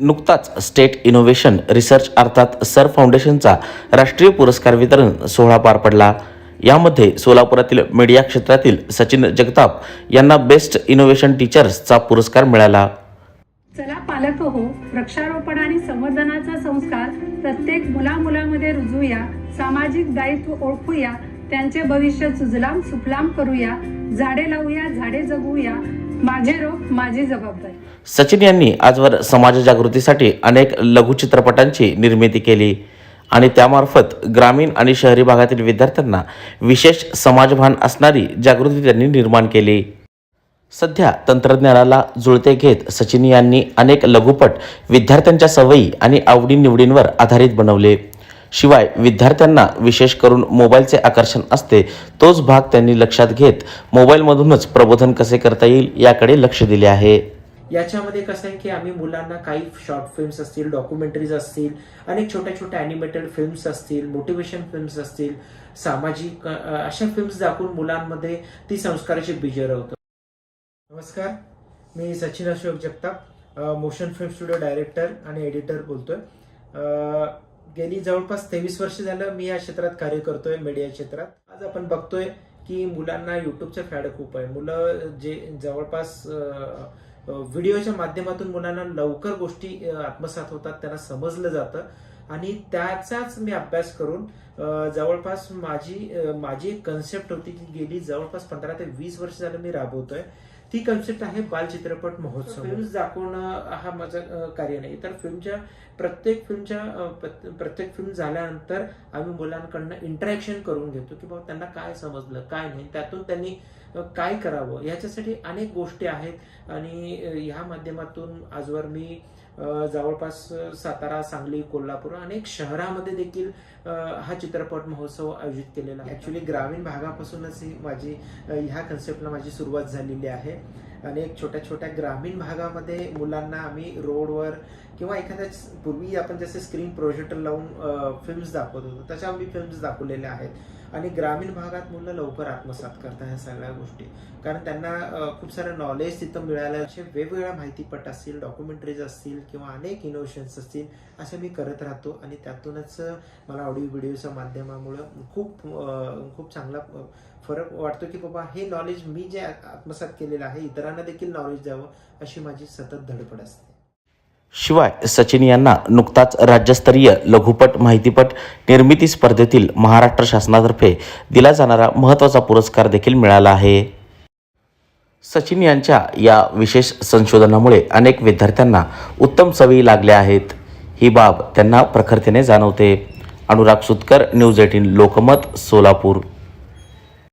नुकताच state innovation research अर्थात sir फाउंडेशनचा राष्ट्रीय पुरस्कार वितरण सोहळा पार पडला. यामध्ये सोलापुरातील मीडिया क्षेत्रातील सचिन जगताप यांना बेस्ट इनोव्हेशन टीचर्सचा पुरस्कार मिळाला. चला पालक हो वृक्षारोपण आणि संवर्धनाचा संस्कार प्रत्येक मुला मुलामध्ये रुजूया. सामाजिक दायित्व ओळखूया. त्यांचे भविष्य सुजलाम सुफलाम करूया. झाडे लावूया झाडे जगूया. माझे रोग माझी जबाबदारी. सचिन यांनी आजवर समाज जागृतीसाठी अनेक लघुचित्रपटांची निर्मिती केली आणि त्यामार्फत ग्रामीण आणि शहरी भागातील विद्यार्थ्यांना विशेष समाजभान असणारी जागृती त्यांनी निर्माण केली. सध्या तंत्रज्ञानाला जुळते घेत सचिन यांनी अनेक लघुपट विद्यार्थ्यांच्या सवयी आणि आवडीनिवडींवर आधारित बनवले. शिवाय विद्यार्थ्यांना विशेष करून मोबाईलचे आकर्षण असते तोच भाग त्यांनी लक्षात घेत मोबाईलमधूनच प्रबोधन कसे करता येईल याकडे लक्ष दिले आहे. याच्यामध्ये कसं आहे की आम्ही मुलांना काही शॉर्ट फिल्म्स असतील डॉक्युमेंटरीज असतील अनेक छोट्या छोट्या ॲनिमेटेड फिल्म्स असतील मोटिवेशन फिल्म्स असतील सामाजिक अशा फिल्म्स दाखवून मुलांमध्ये ती संस्काराची बीजे रवतो. नमस्कार मी Sachin Ashok Jagtap motion film studio director आणि एडिटर बोलतोय. गेली जवळपास तेवीस वर्ष झालं मी या क्षेत्रात कार्य करतोय मीडिया क्षेत्रात. आज आपण बघतोय की मुलांना युट्यूबचं फॅड खूप आहे. मुलं जे जवळपास व्हिडिओच्या माध्यमातून मुलांना लवकर गोष्टी आत्मसात होतात त्यांना समजलं जातं. आणि त्याचाच मी अभ्यास करून जवळपास माझी माझी एक कन्सेप्ट होती की गेली जवळपास पंधरा ते वीस वर्ष झालं मी राबवतोय. ती कन्सेप्ट आहे बाल चित्रपट महोत्सव. फिल्म्स दाखवणं हा माझं कार्य नाही. तर फिल्मच्या प्रत्येक फिल्मच्या प्रत्येक फिल्म झाल्यानंतर आम्ही मुलांकडनं इंटरॅक्शन करून घेतो की बाबा त्यांना काय समजलं काय नाही. त्यातून त्यांनी काय करावं? याच्यासाठी अनेक गोष्टी आहेत. आणि ह्या माध्यमातून आजवर मी जवळपास सातारा सांगली कोल्हापूर अनेक शहरामध्ये देखील हा हा चित्रपट महोत्सव आयोजित केलेला ॲक्च्युली ग्रामीण भागापासूनच ही माझी ह्या कन्सेप्टला माझी सुरुवात झालेली आहे. अनेक छोट्या छोट्या ग्रामीण भागामध्ये मुलांना आम्ही रोडवर किंवा एखाद्या पूर्वी आपण जसे स्क्रीन प्रोजेक्टर लावून फिल्म्स दाखवत होतो तशा आम्ही फिल्म्स दाखवलेल्या आहेत. आणि ग्रामीण भागात मुलं लवकर आत्मसात करतात ह्या सगळ्या गोष्टी. कारण त्यांना खूप सारं नॉलेज तिथं मिळालं. असे वेगवेगळ्या माहितीपट असतील डॉक्युमेंटरीज असतील किंवा अनेक इनोव्हेशन्स असतील असे मी करत राहतो. आणि त्यातूनच मला ऑडिओ व्हिडिओच्या माध्यमामुळं खूप खूप चांगला फरक वाटतो की बाबा हे नॉलेज मी जे आत्मसात केलेलं आहे इतरांना देखील नॉलेज द्यावं अशी माझी सतत धडपड असते. शिवाय सचिन यांना नुकताच राज्यस्तरीय लघुपट माहितीपट निर्मिती स्पर्धेतील महाराष्ट्र शासनातर्फे दिला जाणारा महत्त्वाचा पुरस्कार देखील मिळाला आहे. सचिन यांच्या या विशेष संशोधनामुळे अनेक विद्यार्थ्यांना उत्तम सवयी लागल्या आहेत. ही बाब त्यांना प्रखरतेने जाणवते. Anurag Sutkar news eighteen Lokmat Solapur.